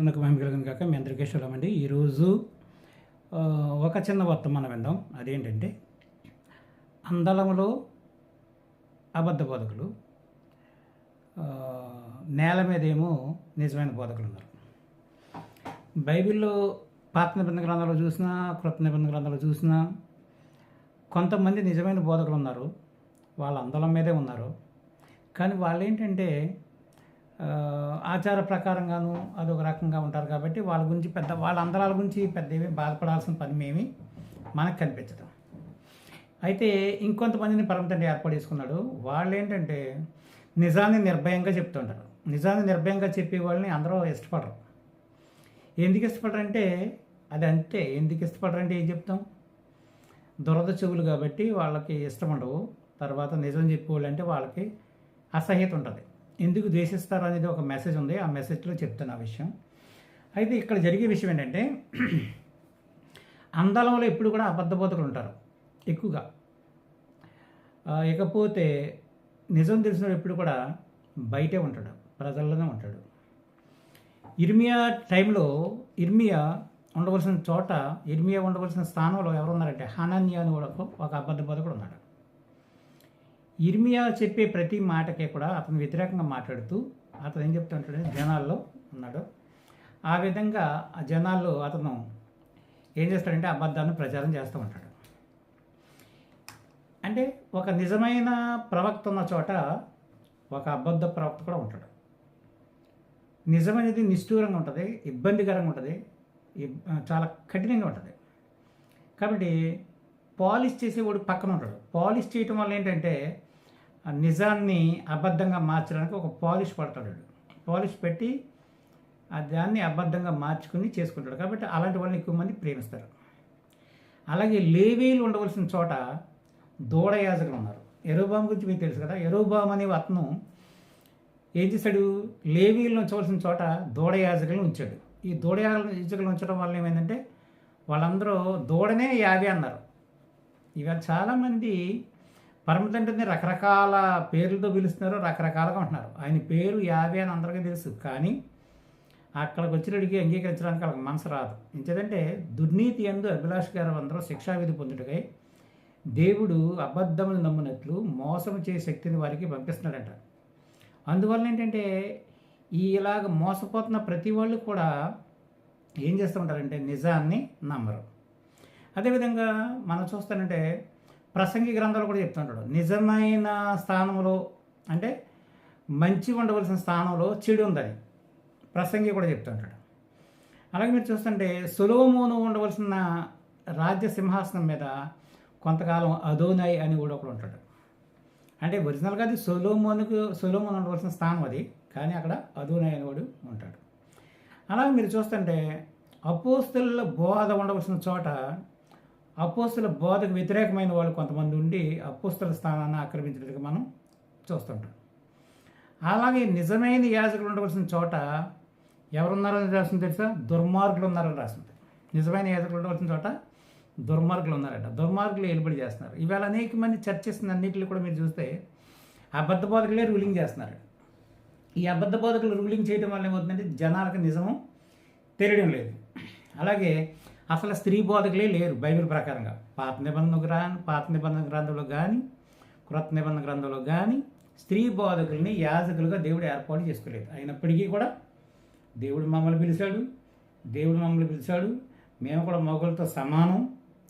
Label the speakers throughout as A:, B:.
A: ఉన్నకు మహిమ కలిగిన కాక మీ అందరికీ చూడమండి అండి ఈరోజు ఒక చిన్న వర్తమానం విందాం. అదేంటంటే అందలములో అబద్ధ బోధకులు నేల మీదేమో నిజమైన బోధకులు ఉన్నారు. బైబిల్లో పాత నిబంధన గ్రంథాలు చూసినా కృత నిబంధన గ్రంథాలు చూసినా కొంతమంది నిజమైన బోధకులు ఉన్నారు. వాళ్ళ అందలం మీదే ఉన్నారు. కానీ వాళ్ళు ఏంటంటే ఆచార ప్రకారంగాను అదొక రకంగా ఉంటారు కాబట్టి వాళ్ళ గురించి పెద్ద వాళ్ళ అందరాల గురించి పెద్ద ఏమీ బాధపడాల్సిన పని మేమి మనకు కనిపించదు. అయితే ఇంకొంతమందిని పరమతండ్రి ఏర్పాటు చేసుకున్నాడు. వాళ్ళు ఏంటంటే నిజాన్ని నిర్భయంగా చెప్తుంటారు నిజాన్ని నిర్భయంగా చెప్పే వాళ్ళని అందరూ ఇష్టపడరు. ఎందుకు ఇష్టపడరంటే అది అంతే. ఎందుకు ఇష్టపడరంటే ఏం చెప్తాం? దురద చెవులు కాబట్టి వాళ్ళకి ఇష్టం ఉండవు. తర్వాత నిజం చెప్పేవాళ్ళు అంటే వాళ్ళకి అసహ్యత ఉంటుంది. ఎందుకు ద్వేషిస్తారు అనేది ఒక మెసేజ్ ఉంది. ఆ మెసేజ్లో చెప్తున్న ఆ విషయం. అయితే ఇక్కడ జరిగే విషయం ఏంటంటే అందలంలో ఎప్పుడు కూడా అబద్ధ బోధకులు ఉంటారు. ఎక్కువగా. ఇకపోతే నిజం తెలిసిన ఎప్పుడు కూడా బయటే ఉంటాడు. ప్రజల్లోనే ఉంటాడు. ఇర్మియా టైంలో ఇర్మియా ఉండవలసిన చోట ఇర్మియా ఉండవలసిన స్థానంలో ఎవరు ఉన్నారంటే హనన్య అని కూడా ఒక అబద్ధ బోధకుడు ఉన్నాడు. ఇర్మియా చెప్పే ప్రతి మాటకే కూడా అతను వ్యతిరేకంగా మాట్లాడుతూ అతను ఏం చెప్తుంటాడు జనాల్లో ఉన్నాడు. ఆ విధంగా ఆ జనాల్లో అతను ఏం చేస్తాడంటే అబద్ధాన్ని ప్రచారం చేస్తూ ఉంటాడు. అంటే ఒక నిజమైన ప్రవక్త ఉన్న చోట ఒక అబద్ధ ప్రవక్త కూడా ఉంటాడు. నిజమనేది నిష్ఠూరంగా ఉంటుంది ఇబ్బందికరంగా ఉంటుంది ఇబ్- చాలా కఠినంగా ఉంటుంది. కాబట్టి పాలిష్ చేసేవాడు పక్కన ఉంటాడు. పాలిష్ చేయటం వల్ల ఏంటంటే నిజాన్ని అబద్ధంగా మార్చడానికి ఒక పాలిష్ పడతాడు పాలిష్ పెట్టి ఆ దాన్ని అబద్ధంగా మార్చుకుని చేసుకుంటాడు. కాబట్టి అలాంటి వాళ్ళని ఎక్కువ మంది ప్రేమిస్తారు. అలాగే లేవీలు ఉండవలసిన చోట దూడయాజకులు ఉన్నారు. ఎరోబామ్ గురించి మీకు తెలుసు కదా. ఎరోబామ్ అనే అతను ఏం చేశాడు? లేవీలను ఉంచవలసిన చోట దూడయాజకులను ఉంచాడు. ఈ దూడయాజకులు ఉంచడం వల్ల ఏమైందంటే వాళ్ళందరూ దూడనే యావే అన్నారు. ఇవాళ చాలామంది పరమతండ్రిని రకరకాల పేర్లతో పిలుస్తున్నారు రకరకాలుగా ఉంటున్నారు. ఆయన పేరు యాభై అని అందరికీ తెలుసు. కానీ అక్కడికి వచ్చినడికి అంగీకరించడానికి వాళ్ళకి మనసు రాదు. ఇంకేదంటే దుర్నీతి ఎందు అభిలాష్ గారు అందరూ శిక్షావిధి పొందుటకై దేవుడు అబద్ధములు నమ్మునట్లు మోసం చేసే శక్తిని వారికి పంపిస్తున్నాడంట. అందువల్ల ఏంటంటే ఈ ఇలాగ మోసపోతున్న ప్రతి వాళ్ళు కూడా ఏం చేస్తూ ఉంటారంటే నిజాన్ని నమ్మరు. అదేవిధంగా మనం చూస్తానంటే ప్రసంగి గ్రంథాలు కూడా చెప్తుంటాడు నిజమైన స్థానంలో అంటే మంచి ఉండవలసిన స్థానంలో చెడు ఉందని ప్రసంగి కూడా చెప్తుంటాడు అలాగే మీరు చూస్తుంటే సులోమోను ఉండవలసిన రాజ్య సింహాసనం మీద కొంతకాలం అదోనాయ్ అని కూడా ఒకడు ఉంటాడు. అంటే ఒరిజినల్గా అది సొలోమోనుకు సొలోమోన్ ఉండవలసిన స్థానం అది. కానీ అక్కడ అదోనాయి అని కూడా ఉంటాడు. అలాగే మీరు చూస్తుంటే అపోస్తుల బోధ ఉండవలసిన చోట అపోస్తుల బోధకు వ్యతిరేకమైన వాళ్ళు కొంతమంది ఉండి అపోస్తుల స్థానాన్ని ఆక్రమించినట్టుగా మనం చూస్తుంటాం. అలాగే నిజమైన యాజకులు ఉండవలసిన చోట ఎవరున్నారని రాసింది తెలుసా? దుర్మార్గులు ఉన్నారని రాసింది. నిజమైన యాజకులు ఉండవలసిన చోట దుర్మార్గులు ఉన్నారట. దుర్మార్గులు ఏలుబడి చేస్తున్నారు. ఇవాళ అనేక మంది చర్చిస్తున్న అన్నింటిలో కూడా మీరు చూస్తే అబద్ధ బోధకులే రూలింగ్ చేస్తున్నారు. ఈ అబద్ధ బోధకులు రూలింగ్ చేయడం వల్ల ఏమవుతుందంటే జనాలకు నిజము తెలియడం లేదు. అలాగే అసలు స్త్రీ బోధకులే లేరు బైబిల్ ప్రకారంగా. పాత నిబంధన గ్రా పాత నిబంధన గ్రంథంలో కానీ కృత నిబంధన గ్రంథంలో కానీ స్త్రీ బోధకుల్ని యాజకులుగా దేవుడు ఏర్పాటు చేసుకోలేదు. అయినప్పటికీ కూడా దేవుడు మమ్మల్ని పిలిచాడు దేవుడు మమ్మల్ని పిలిచాడు మేము కూడా మొగలతో సమానం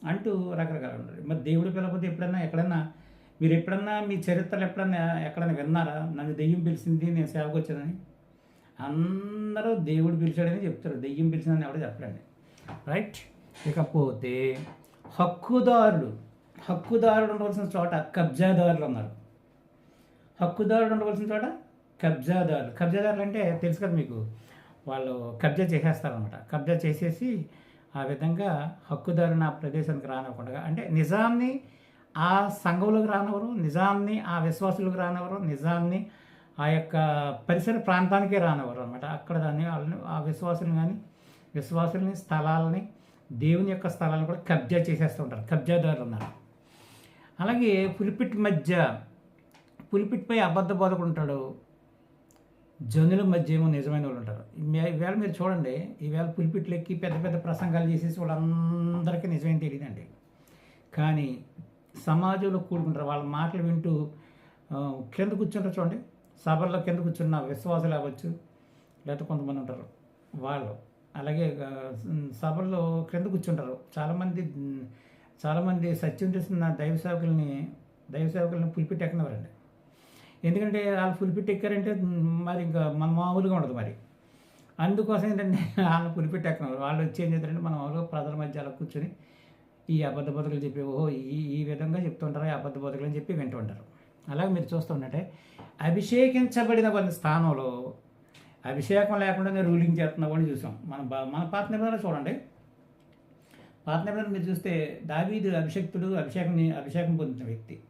A: అంటూ రకరకాలు ఉంటారు మరి దేవుడు పిలకపోతే ఎప్పుడన్నా ఎక్కడన్నా మీరు ఎప్పుడన్నా మీ చరిత్రలు ఎప్పుడన్నా ఎక్కడన్నా విన్నారా? నన్ను దెయ్యం పిలిచింది నేను సేవకు వచ్చానని? అందరూ దేవుడు పిలిచాడని చెప్తారు. దెయ్యం పిలిచిందని ఎవడో చెప్పడండి రైట్? ఇకపోతే హక్కుదారుడు హక్కుదారుడు ఉండవలసిన చోట కబ్జాదారులు ఉన్నారు. హక్కుదారుడు ఉండవలసిన చోట కబ్జాదారులు. కబ్జాదారులు అంటే తెలుసు కదా మీకు వాళ్ళు కబ్జా చేసేస్తారనమాట కబ్జా చేసేసి ఆ విధంగా హక్కుదారుని ఆ ప్రదేశానికి రానివ్వకుండా అంటే నిజాన్ని ఆ సంఘంలోకి రానివ్వరు నిజాన్ని ఆ విశ్వాసులకు రానివ్వరు నిజాన్ని ఆ యొక్క పరిసర ప్రాంతానికే రానివ్వరు అనమాట అక్కడ దాన్ని వాళ్ళని ఆ విశ్వాసులు కానీ విశ్వాసుల్ని స్థలాలని దేవుని యొక్క స్థలాలను కూడా కబ్జా చేసేస్తూ ఉంటారు. కబ్జాదారులు ఉన్నారు. అలాగే పులిపిట్ మధ్య పులిపిట్పై అబద్ధ బోధకుడు ఉంటాడు. జనుల మధ్య ఏమో నిజమైన వాళ్ళు ఉంటారు. ఈవేళ మీరు చూడండి ఈవేళ పులిపిట్లు ఎక్కి పెద్ద పెద్ద ప్రసంగాలు చేసేసి వాళ్ళందరికీ నిజమేం తెలియదండి. కానీ సమాజంలో కూడుకుంటారు. వాళ్ళ మాటలు వింటూ కింద కూర్చుంటారు చూడండి. సభల్లో కింద కూర్చున్న విశ్వాసాలు అవ్వచ్చు లేకపోతే కొంతమంది ఉంటారు. వాళ్ళు అలాగే సభల్లో క్రింద కూర్చుంటారు. చాలామంది చాలామంది సత్యం చేసిన దైవ సేవకుల్ని దైవ సేవకుల్ని పులిపిట్టి ఎక్కనివారండి ఎందుకంటే వాళ్ళు పులిపిట్టి ఎక్కారంటే మరి ఇంకా మన మామూలుగా ఉండదు మరి. అందుకోసం ఏంటంటే వాళ్ళు పులిపిట్టి ఎక్కనివారు వాళ్ళు వచ్చి ఏం చేస్తారంటే మన మామూలుగా ప్రజల మధ్య అలా కూర్చొని ఈ అబద్ధ బతుకులు చెప్పి ఓహో ఈ ఈ విధంగా చెప్తుంటారు ఈ అబద్ధ బతుకులు అని చెప్పి వింటూ ఉంటారు. అలాగే మీరు చూస్తూ అభిషేకించబడిన కొన్ని స్థానంలో అభిషేకం లేకుండా రూలింగ్ చేస్తున్న అని చూసాం. మన మన పాత నిబంధనలు చూడండి. పాత నిబంధనలు మీరు చూస్తే దావీదు అభిషక్తుడు అభిషేకం అభిషేకం పొందిన వ్యక్తి.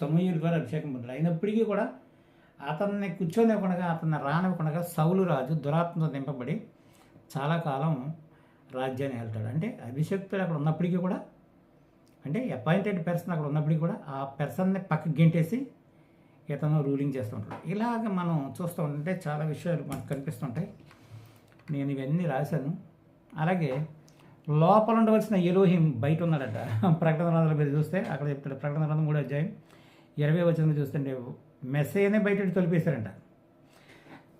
A: సమూహుల ద్వారా అభిషేకం పొందాడు అయినప్పటికీ కూడా అతన్ని కూర్చోనివ్వకుండా అతన్ని రానివ్వకుండా సౌలు రాజు దురాత్మతో నింపబడి చాలా కాలం రాజ్యాన్ని వెళ్తాడు అంటే అభిషక్తుడు అక్కడ ఉన్నప్పటికీ కూడా అంటే అపాయింటెడ్ పర్సన్ అక్కడ ఉన్నప్పటికీ కూడా ఆ పర్సన్ని పక్కకి గెంటేసి ఇతను రూలింగ్ చేస్తుంటాడు ఇలాగ మనం చూస్తూ ఉంటే చాలా విషయాలు మనకు కనిపిస్తుంటాయి. నేను ఇవన్నీ రాశాను. అలాగే లోపల ఉండవలసిన ఎలోహిం బయట ఉన్నాడట. ప్రకటన గ్రంథాల మీద చూస్తే అక్కడ చెప్తాడు. ప్రకటన గ్రంథం కూడా అధ్యాయం ఇరవై వచ్చిన చూస్తుంటే మెస్సేనే బయట తొలిపేశారంట.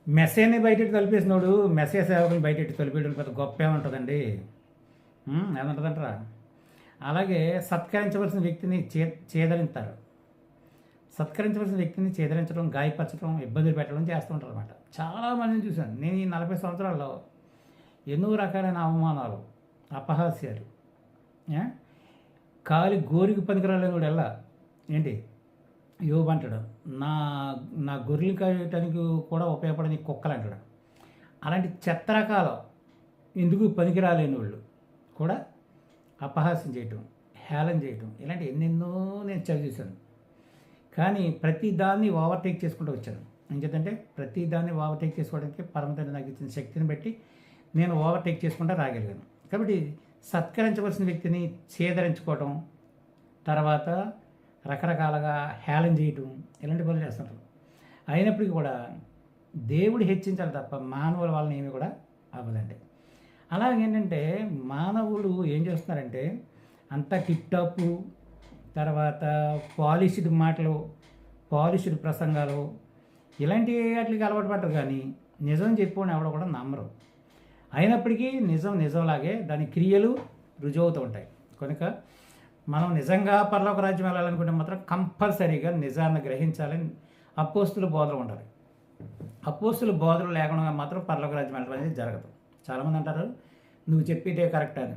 A: మెస్సేని బయట తొలిపేసినోడు మెసే సేవకుని బయట తొలిపేయడం పెద్ద గొప్ప ఏముంటుందండి ఏమంటుందంటారా అలాగే సత్కరించవలసిన వ్యక్తిని చే చేదరింతారు. సత్కరించవలసిన వ్యక్తిని చేదరించడం గాయపరచడం ఇబ్బందులు పెట్టడం చేస్తుంటారు అనమాట చాలామందిని చూశాను. నేను ఈ నలభై సంవత్సరాల్లో ఎన్నో రకాలైన అవమానాలు అపహాస్యాలు కాలి గోరికి పనికిరాలేని కూడా ఎలా? ఏంటి? యోబు అంటాడు నా నా గొర్రెలు కాయటానికి కూడా ఉపయోగపడని కుక్కలు అంటాడు. అలాంటి చెత్త రకాలు ఎందుకు పనికిరాలేని వాళ్ళు కూడా అపహాస్యం చేయటం హేళన చేయటం ఇలాంటి ఎన్నెన్నో నేను చదివి చూశాను. కానీ ప్రతి దాన్ని ఓవర్టేక్ చేసుకుంటూ వచ్చాను. ఏం చేద్దంటే ప్రతి దాన్ని ఓవర్టేక్ చేసుకోవడానికి పరమతండ్రి నాకు ఇచ్చిన శక్తిని బట్టి నేను ఓవర్టేక్ చేసుకుంటూ రాగలిగాను. కాబట్టి సత్కరించవలసిన వ్యక్తిని చేదరించుకోవటం తర్వాత రకరకాలుగా హేళన చేయటం ఇలాంటి పనులు చేస్తుంటారు. అయినప్పటికీ కూడా దేవుడు హెచ్చించాలి తప్ప మానవుల వలన ఏమి కూడా అవ్వదండి. అలాగేంటంటే మానవులు ఏం చేస్తున్నారంటే అంత టిప్ టాప్ తర్వాత పాలిష్డ్ మాటలు పాలిష్డ్ ప్రసంగాలు ఇలాంటి వాటికి అలవాటు పడ్డారు కానీ నిజం చెప్పుకొని ఎవడో కూడా నమ్మరు. అయినప్పటికీ నిజం నిజంలాగే దాని క్రియలు రుజువుతూ ఉంటాయి. కనుక మనం నిజంగా పరలోక రాజ్యం వెళ్ళాలనుకుంటే మాత్రం కంపల్సరీగా నిజాన్ని గ్రహించాలని అపోస్తుల బోధలు ఉండాలి. అపోస్తుల బోధలు లేకుండా మాత్రం పరలోక రాజ్యం వెళ్ళడం అనేది జరగదు. చాలామంది అంటారు నువ్వు చెప్పేదే కరెక్ట్ అని.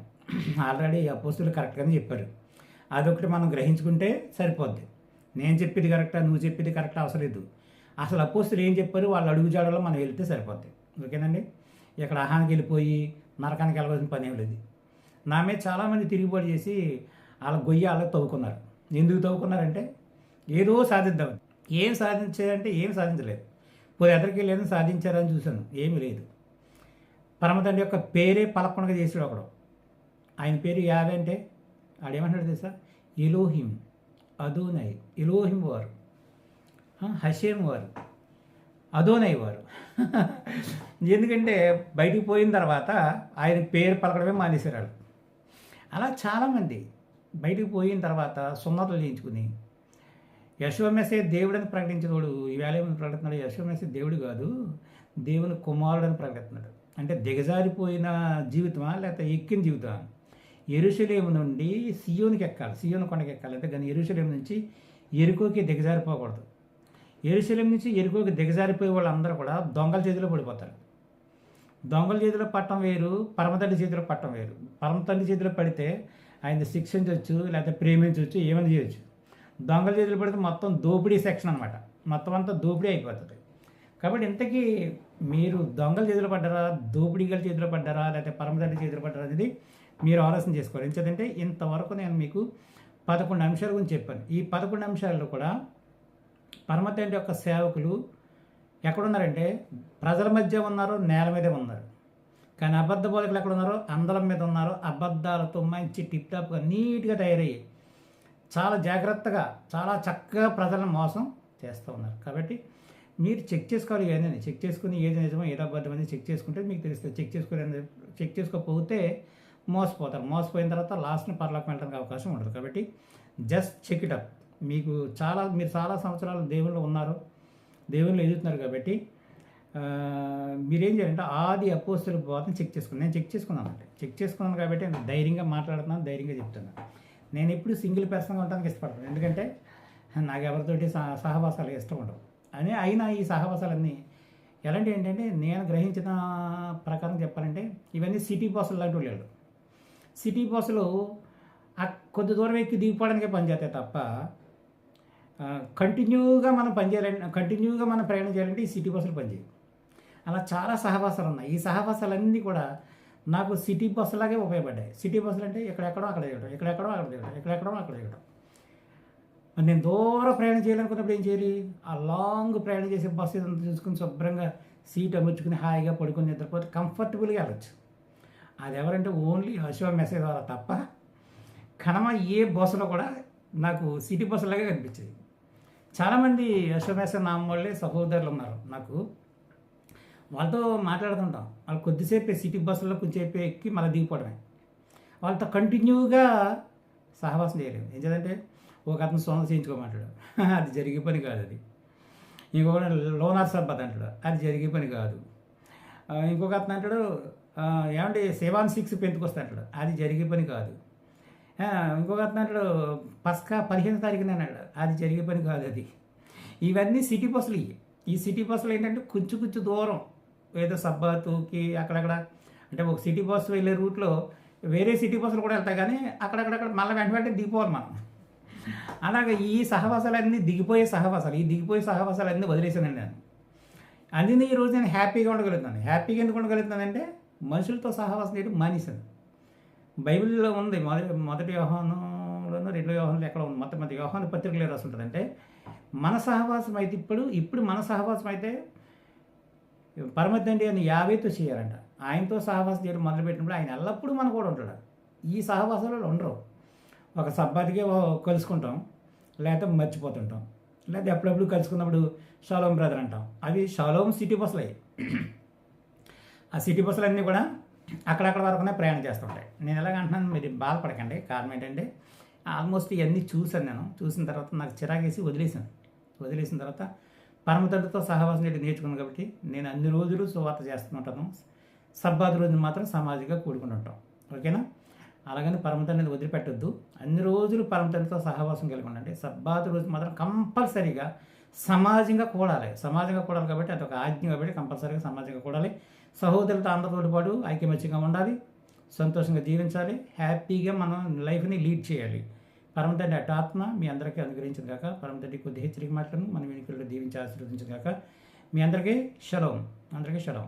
A: ఆల్రెడీ అపోస్తులు కరెక్ట్గానే చెప్పారు. అదొకటి మనం గ్రహించుకుంటే సరిపోద్ది. నేను చెప్పేది కరెక్టా? నువ్వు చెప్పేది కరెక్ట్? అవసరం లేదు. అసలు అపోస్తులు ఏం చెప్పారు? వాళ్ళు అడుగు జాడలో మనం వెళ్తే సరిపోద్ది. ఓకేనండి? ఇక్కడ ఆహానికి వెళ్ళిపోయి నరకానికి వెళ్ళవలసిన పని ఏం లేదు. నా మీద చాలామంది తిరుగుబాటు చేసి వాళ్ళ గొయ్యి వాళ్ళకి తవ్వుకున్నారు. ఎందుకు తవ్వుకున్నారంటే ఏదో సాధిద్దాం. ఏం సాధించారంటే ఏం సాధించలేదు. పోయి ఎదరికి లేదు సాధించారని చూశాను. ఏమీ లేదు. పరమతండ్రి యొక్క పేరే పలకొనగా చేసాడు ఒకడు. ఆయన పేరు యావే అంటే ఆడేమంటాడు తెలుసా? ఎలోహిం అదోనై ఇలోహిం వారు. హషేం వారు. అదోనై వారు. ఎందుకంటే బయటికి పోయిన తర్వాత ఆయన పేరు పలకడమే మానేశారు వాళ్ళు. అలా చాలామంది బయటికి పోయిన తర్వాత సున్నతలు చేయించుకుని యశోమెసే దేవుడని ప్రకటించినోడు ఈవేళ ఏమని ప్రకటిస్తున్నాడు? యశోమెసే దేవుడు కాదు దేవుని కుమారుడని ప్రకటిస్తున్నాడు. అంటే దిగజారిపోయిన జీవితమా లేకపోతే ఎక్కిన జీవితమా? ఎరుసలేము నుండి సియోనికి ఎక్కాలి సియోను కొండకి ఎక్కాలి. అంటే కానీ ఎరుసలేము నుంచి ఎరుకోకి దిగజారిపోకూడదు. ఎరుసలేం నుంచి ఎరుకోకి దిగజారిపోయే వాళ్ళందరూ కూడా దొంగల చేతిలో పడిపోతారు. దొంగల చేతిలో పట్టం వేరు పరమతండ్రి చేతిలో పట్టం వేరు. పరమతండ్రి చేతిలో పడితే ఆయన శిక్షించవచ్చు లేకపోతే ప్రేమించవచ్చు ఏమైనా చేయొచ్చు. దొంగల చేతిలో పడితే మొత్తం దోపిడీ సెక్షన్ అనమాట మొత్తం అంతా దోపిడీ అయిపోతుంది. కాబట్టి ఇంతకీ మీరు దొంగల చేతిలో పడ్డారా? దోపిడీగల చేతిలో పడ్డారా? లేకపోతే పరమదండ్రి చేతిలో పడ్డారా అనేది మీరు ఆలోచన చేసుకోవాలి. ఎందుకంటే ఇంతవరకు నేను మీకు పదకొండు అంశాల గురించి చెప్పాను. ఈ పదకొండు అంశాల్లో కూడా పరమతండ్రి యొక్క సేవకులు ఎక్కడున్నారంటే ప్రజల మధ్య ఉన్నారు నేల మీదే ఉన్నారు. కానీ అబద్ధ బోధకులు ఎక్కడ ఉన్నారో అందలం మీద ఉన్నారు. అబద్ధాలతో మంచి టిప్ టాప్గా నీట్గా తయారయ్యి చాలా జాగ్రత్తగా చాలా చక్కగా ప్రజలను మోసం చేస్తూ ఉన్నారు. కాబట్టి మీరు చెక్ చేసుకోవాలి ఏదైనా చెక్ చేసుకుని ఏది నిజమో ఏది అబద్ధం అనేది చెక్ చేసుకుంటే మీకు తెలుస్తుంది. చెక్ చేసుకోలేదు చెక్ చేసుకోకపోతే మోసపోతారు. మోసపోయిన తర్వాత లాస్ట్ని పర్లోకి వెళ్ళడానికి అవకాశం ఉండదు. కాబట్టి జస్ట్ చెక్ ఇట్ అప్. మీకు చాలా మీరు చాలా సంవత్సరాలు దేవుళ్ళు ఉన్నారు. దేవుళ్ళు ఎదుగుతున్నారు కాబట్టి మీరేం చేయాలంటే ఆది అపోస్తుల బోధన చెక్ చేసుకున్నాను నేను చెక్ చేసుకున్నాను అంటే చెక్ చేసుకున్నాను కాబట్టి నేను ధైర్యంగా మాట్లాడుతున్నాను ధైర్యంగా చెప్తున్నాను. నేను ఎప్పుడు సింగిల్ పర్సన్గా ఉండడానికి ఇష్టపడతాను ఎందుకంటే నాకు ఎవరితోటి సహవాసాలు ఇష్టం ఉండవు. అని అయినా ఈ సహవాసాలన్నీ ఎలాంటి ఏంటంటే నేను గ్రహించిన ప్రకారం చెప్పాలంటే ఇవన్నీ సిటీ బస్సులు లాంటి వాళ్ళు సిటీ బస్సులు ఆ కొద్ది దూరం ఎక్కి దిగిపోవడానికే పనిచేస్తాయి తప్ప కంటిన్యూగా మనం పనిచేయాలంటే కంటిన్యూగా మనం ప్రయాణం చేయాలంటే ఈ సిటీ బస్సులు పనిచేయవు అలా చాలా సహవాసాలు ఉన్నాయి. ఈ సహవాసాలన్నీ కూడా నాకు సిటీ బస్సులాగే ఉపయోగపడ్డాయి. సిటీ బస్సులు అంటే ఎక్కడెక్కడో అక్కడ దిగడం ఎక్కడెక్కడో అక్కడ దిగడం ఎక్కడెక్కడో అక్కడ దిగడం మరి నేను దూరం ప్రయాణం చేయాలనుకున్నప్పుడు ఏం చేయాలి? ఆ లాంగ్ ప్రయాణం చేసే బస్సు ఏదంతా చూసుకుని శుభ్రంగా సీట్ అమర్చుకుని హాయిగా పడుకుని నిద్రపోతే కంఫర్టబుల్గా వెళ్ళచ్చు. అది ఎవరంటే ఓన్లీ అశోక్ మెసేజ్ ద్వారా తప్ప కనమ ఏ బస్సులో కూడా నాకు సిటీ బస్సులాగే కనిపించేది. చాలామంది అశోక్ మెసేజ్ నామ వాళ్ళే సహోదరులు ఉన్నారు నాకు. వాళ్ళతో మాట్లాడుతుంటాం. వాళ్ళు కొద్దిసేపు సిటీ బస్సులో కొంచెంసేపు ఎక్కి మళ్ళీ దిగిపోవడమే. వాళ్ళతో కంటిన్యూగా సహవాసం చేయలేము. ఏం చేద్దంటే ఒక అతను సొంత చేయించుకోమంటాడు. అది జరిగే పని కాదు అది. ఇంకొక లోనార్ సబ్బత్ అంటాడు. అది జరిగే పని కాదు. ఇంకొక అతను అంటాడు ఏమంటే సెవెన్ సిక్స్ పెంతుకొస్తా అంటాడు. అది జరిగే పని కాదు. ఇంకొక అతను అంటాడు పస్కా పదిహేను తారీఖున అన్నాడు అది జరిగే పని కాదు అది. ఇవన్నీ సిటీ బస్సులు ఇవి ఈ సిటీ బస్సులు ఏంటంటే కొంచెం కొంచెం దూరం. ఏదో సబ్బాతుకి అక్కడక్కడ. అంటే ఒక సిటీ బస్సు వెళ్ళే రూట్లో వేరే సిటీ బస్సులు కూడా వెళ్తాయి కానీ అక్కడక్కడక్కడ మళ్ళీ వెంట వెంటనే దిగిపోవాలి మనం. అలాగే ఈ సహవాసాలన్నీ దిగిపోయే సహవాసాలు ఈ దిగిపోయే సహవాసాలన్నీ వదిలేసానండి నేను. అందుకని ఈ రోజు నేను హ్యాపీగా ఉండగలుగుతాను హ్యాపీగా ఎందుకు ఉండగలుగుతానంటే మనుషులతో సహవాసం చేయడం మానేశాను. బైబిల్లో ఉంది మొదటి మొదటి వ్యవహారంలోనూ రెండో వ్యవహారంలో ఎక్కడ ఉంది. మొత్తం మొదటి వ్యవహారం పత్రికలో రాసి మన సహవాసం అయితే ఇప్పుడు ఇప్పుడు మన సహవాసం అయితే పరమతండి అని యాభైతో చేయాలంట. ఆయనతో సహవాసం చేయడం మొదలుపెట్టినప్పుడు ఆయన ఎల్లప్పుడూ మన కూడా ఉంటాడు. ఈ సహవాసాలు ఉండరు. ఒక సబ్బాతికే కలుసుకుంటాం లేకపోతే మర్చిపోతుంటాం. లేకపోతే ఎప్పుడప్పుడు కలుసుకున్నప్పుడు షాలోమ్ బ్రదర్ అంటాం. అవి షాలోమ్ సిటీ బస్సులు. అవి ఆ సిటీ బస్సులన్నీ కూడా అక్కడక్కడ వరకునే ప్రయాణం చేస్తుంటాయి. నేను ఎలాగ అంటున్నాను మీరు బాధపడకండి. కారణం ఏంటంటే ఆల్మోస్ట్ ఇవన్నీ చూశాను నేను. చూసిన తర్వాత నాకు చిరాకేసి వదిలేసాను వదిలేసిన తర్వాత పరమతండ్రితో సహవాసం చేయడం నేర్చుకున్నాను కాబట్టి నేను అన్ని రోజులు సువార్త చేస్తుంటాను సబ్బాది రోజున మాత్రం సమాజంగా కూడుకుని ఉంటాం. ఓకేనా? అలాగని పరమతండ్రిని వదిలిపెట్టొద్దు. అన్ని రోజులు పరమతండ్రితో సహవాసం కలిగి ఉండండి సబ్బాది రోజు మాత్రం కంపల్సరీగా సమాజంగా కూడాలి. సమాజంగా కూడాలి కాబట్టి అదొక ఆజ్ఞ కాబట్టి కంపల్సరీగా సమాజంగా కూడాలి. సహోదరులతో అందరితో పాటు ఐక్యమత్యంగా ఉండాలి. సంతోషంగా జీవించాలి. హ్యాపీగా మనం లైఫ్ని లీడ్ చేయాలి. పరమతండ్రి అటు ఆత్మ మీ అందరికీ అనుగ్రహించింది కాక పరమతండ్రి కొద్ది హెచ్చరిక మాటలను మన వెనుకల్లో దీవించి ఆశీర్వదించింది కాక మీ అందరికీ షలోం. అందరికీ షలోం.